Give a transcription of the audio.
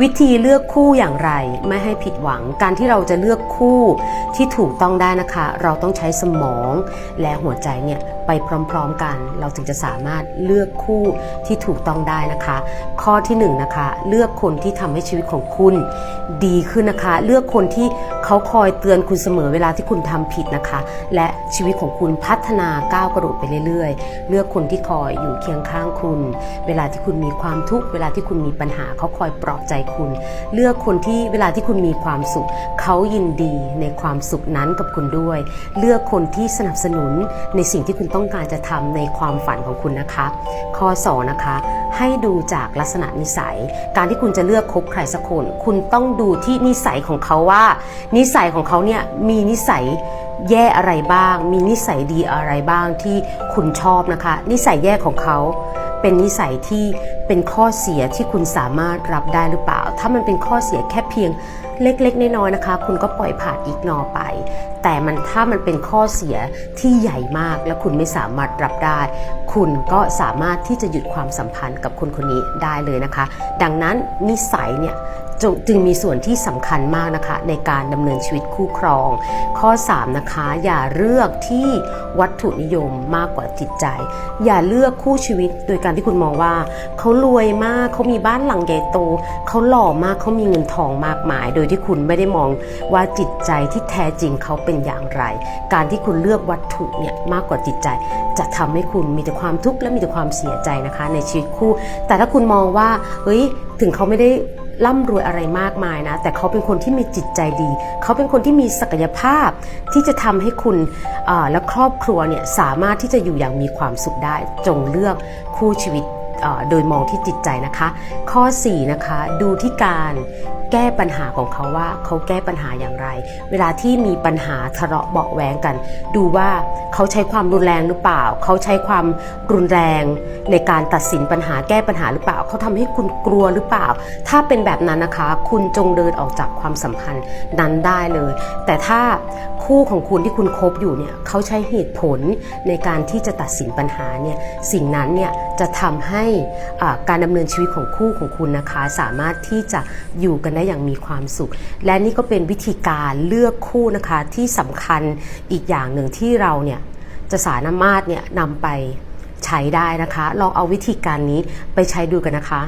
วิธีเลือกคู่อย่างไรไม่ให้ผิดหวังการที่เราจะเลือกคู่ที่ถูกต้องได้นะคะ เราต้องใช้สมองและหัวใจเนี่ย ไปพร้อมๆกัน เราถึงจะสามารถเลือกคู่ที่ถูกต้องได้นะคะ ข้อที่หนึ่งนะคะ เลือกคนที่ทำให้ชีวิตของคุณ ดีขึ้นนะคะ เลือกคนที่เขาคอยเตือนคุณเสมอเวลาที่คุณทำผิดนะคะ และชีวิตของคุณพัฒนาก้าวกระโดดไปเรื่อยๆ เลือกคนที่คอยอยู่เคียงข้างคุณ เวลาที่คุณมีความทุกข์เวลาที่คุณมีปัญหาเขาคอยปลอบใจคุณ เลือกคนที่เวลาที่คุณมีความสุข เขายินดีในความสุขนั้นกับคุณด้วย เลือกคนที่สนับสนุนในสิ่งที่คุณต้ององการจะทำในความฝันของคุณนะคะ ข้อ2นะคะ ให้ดูจากลักษณะนิสัย การที่คุณจะเลือกคบใครสักคน คุณต้องดูที่นิสัยของเขาว่า นิสัยของเขาเนี่ยมีนิสัยแย่อะไรบ้าง มีนิสัยดีอะไรบ้างที่คุณชอบนะคะ นิสัยแย่ของเขาเป็นนิสัยที่เป็นข้อเสียที่คุณสามารถรับได้หรือเปล่า ถ้ามันเป็นข้อเสียแค่เพียงเล็กๆน้อยๆนะคะ คุณก็ปล่อยผ่านอีกนอไป แต่มันถ้ามันเป็นข้อเสียที่ใหญ่มากและคุณไม่สามารถรับได้ คุณก็สามารถที่จะหยุดความสัมพันธ์กับคนคนนี้ได้เลยนะคะ ดังนั้นนิสัยเนี่ยจ,จึงมีส่วนที่สำคัญมากนะคะ ในการดำเนินชีวิตคู่ครอง ข้อ 3 นะคะ อย่าเลือกที่วัตถุนิยมมากกว่าจิตใจ อย่าเลือกคู่ชีวิตโดยการที่คุณมองว่า เขารวยมากเขามีบ้านหลังใหญ่โต เขาหล่อมากเขามีเงินทองมากมาย โดยที่คุณไม่ได้มองว่าจิตใจที่แท้จริงเขาเป็นอย่างไร การที่คุณเลือกวัตถุเนี่ยมากกว่าจิตใจ จะทำให้คุณมีแต่ความทุกข์และมีแต่ความเสียใจนะคะ ในชีวิตคู่ แต่ถ้าคุณมองว่าเฮ้ยถึงเขาไม่ได้ร่ำรวยอะไรมากมายนะ แต่เขาเป็นคนที่มีจิตใจดี เขาเป็นคนที่มีศักยภาพที่จะทำให้คุณและครอบครัวเนี่ยสามารถที่จะอยู่อย่างมีความสุขได้ จงเลือกคู่ชีวิต โดยมองที่จิตใจนะคะ ข้อ 4 นะคะ ดูที่การแก้ปัญหาของเขาว่าเขาแก้ปัญหาอย่างไร เวลาที่มีปัญหาทะเลาะเบาะแวงกัน ดูว่าเขาใช้ความรุนแรงหรือเปล่า เขาใช้ความรุนแรงในการตัดสินปัญหาแก้ปัญหาหรือเปล่า เขาทำให้คุณกลัวหรือเปล่า ถ้าเป็นแบบนั้นนะคะ คุณจงเดินออกจากความสัมพันธ์นั้นได้เลย แต่ถ้าคู่ของคุณที่คุณคบอยู่เนี่ยเขาใช้เหตุผลในการที่จะตัดสินปัญหาเนี่ยสิ่งนั้นเนี่ยจะทำให้การดำเนินชีวิตของคู่ของคุณนะคะ สามารถที่จะอยู่กันได้อย่างมีความสุข และนี่ก็เป็นวิธีการเลือกคู่นะคะที่สำคัญอีกอย่างหนึ่งที่เราเนี่ยจะสามารถเนี่ยนำไปใช้ได้นะคะ ลองเอาวิธีการนี้ไปใช้ดูกันนะคะ